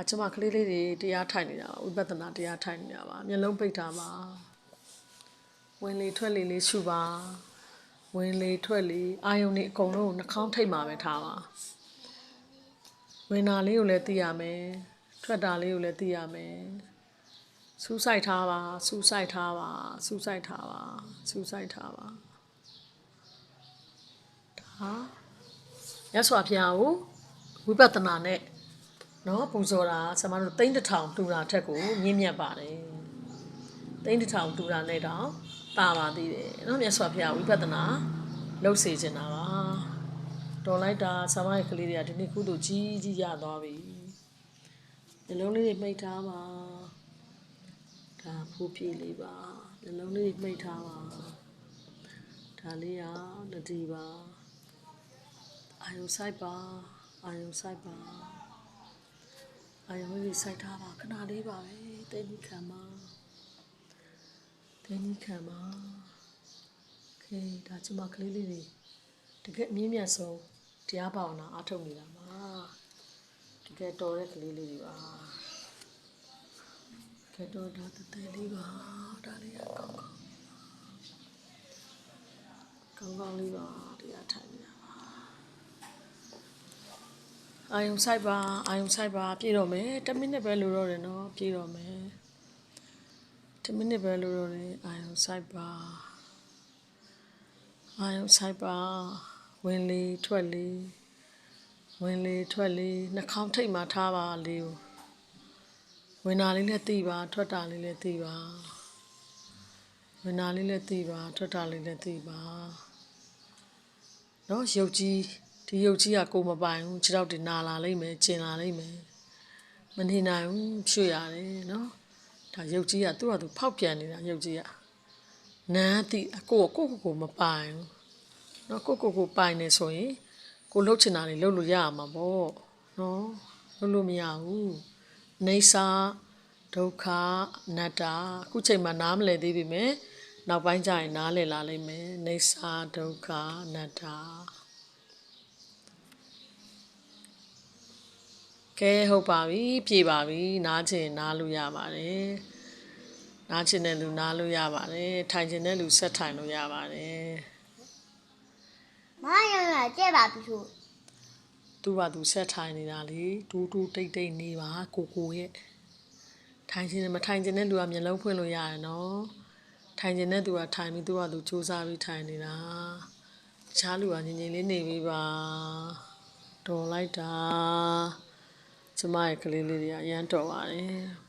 ဒါကျမကလေးလေးတွေတရားထိုင်နေတာပါဝိပဿနာတရားထိုင်နေတာပါမျက်လုံးပိတ်ထားပါဝင်လေထွက်လေလေးရှုပါဝင်လေထွက်လေအာယုန်တွေအကုန်လုံးကိုနှာခေါင်းထိတ်မှာပဲထားပါဝင်တာလေးကိုလည်းသိရမယ်ထွက်တာလေးကိုလည်းသိရမယ်စူးစိုက်ထားပါစူးစိုက်ထားပါစူးစိုက်ထားပါစူးစိုက်ထားပါဒါရသော်ဖျားကိုဝိပဿနာနဲ့ နော်ပူဇော်တာဆရာမတို့တိမ့်တစ်ထောင်တူတာထက်ကိုမြင့်မြတ်ပါတယ်တိမ့်တစ်ထောင်တူတာနဲ့တော့တာပါသေးတယ်နော်မြတ်စွာဘုရားဝိပဿနာလှုပ်စေချင်တာပါတော်လိုက်တာဆရာမရဲ့ကလေးတွေကဒီနေ့ကုသိုလ်ကြီးကြီးရသွားပြီနှလုံးလေးတွေမှိတ်ထားပါဒါဖိုးပြေလေးပါနှလုံးလေးတွေမှိတ်ထားပါဒါလေးကတတိပါအာယုဆိုင်ပါအာယုဆိုင်ပါ အာယုံကြီးစိုက်ထားပါခဏလေးပါပဲတိတ်ကြီးခံပါတိတ်ကြီးခံပါခေဒါကျမကလေးလေးတွေတကယ်အမြင့်မြတ်ဆုံးတရားဘာဝနာအားထုတ်နေတာပါတကယ်တော်တဲ့ကလေးလေးတွေပါကဲတော့ဒါတတဲလေးပါ အာယုံဆိုင်ပါအာယုံဆိုင်ပါပြေတော့မယ်10မိနစ်ပဲလိုတော့တယ်နော်ပြေတော့မယ်10မိနစ်ပဲလိုတော့တယ်အာယုံဆိုင်ပါအာယုံဆိုင်ပါဝင်လေထွက်လေဝင်လေထွက်လေနှာခေါင်းထိတ်မှထားပါလေးကိုဝင်တာလေးလည်းသိပါထွက်တာလေးလည်းသိပါဝင်တာလေးလည်းသိပါထွက်တာလေးလည်းသိပါနော်ရုပ်ကြီး ဒီရုပ်ကြီးကကိုယ်မပိုင်ဘူးခြေထောက်တွေနာလာလိမ့်မယ်ကျင်လာလိမ့်မယ်မနေနိုင်ဘူးဖြွေရတယ်နော်ဒါရုပ်ကြီးကသူ့ဟာသူဖောက်ပြန်နေတာရုပ်ကြီးကနန်းတိအကိုကိုကိုကိုမပိုင်ဘူးနော်ကိုကိုကိုပိုင်နေဆိုရင်ကိုလှုပ်ချင်တာတွေလှုပ်လို့ရမှာပေါ့နော်လှုပ်လို့မရဘူးနေစာဒုက္ခအနတ္တအခုချိန်မှာနားမလည်သေးပြီမယ်နောက်ပိုင်းကျရင်နားလည်လာလိမ့်မယ်နေစာဒုက္ခအနတ္တ ကဲဟုတ်ပါပြီပြေပါပြီနားချင်နားလို့ရပါတယ်နားချင်တဲ့လူနားလို့ရပါတယ်ထိုင်ချင်တဲ့လူဆက်ထိုင်လို့ရပါတယ်မရရကြက်ပါပြီဆိုသူ့ဘာသူဆက်ထိုင်နေတာလေတူးတူးတိတ်တိတ်နေပါကိုကိုရဲ့ထိုင်ချင်တယ်မထိုင်ချင်တဲ့လူကမျက်လုံးဖွင့်လို့ရတယ်နော်ထိုင်ချင်တဲ့သူကထိုင်ပြီးသူကသူစူးစမ်းပြီးထိုင်နေတာတခြားလူကငြိမ်ငြိမ်လေးနေပြီးပါတော်လိုက်တာ ကျမရဲ့ကလေးလေးတွေကအရန်တော်ပါတယ်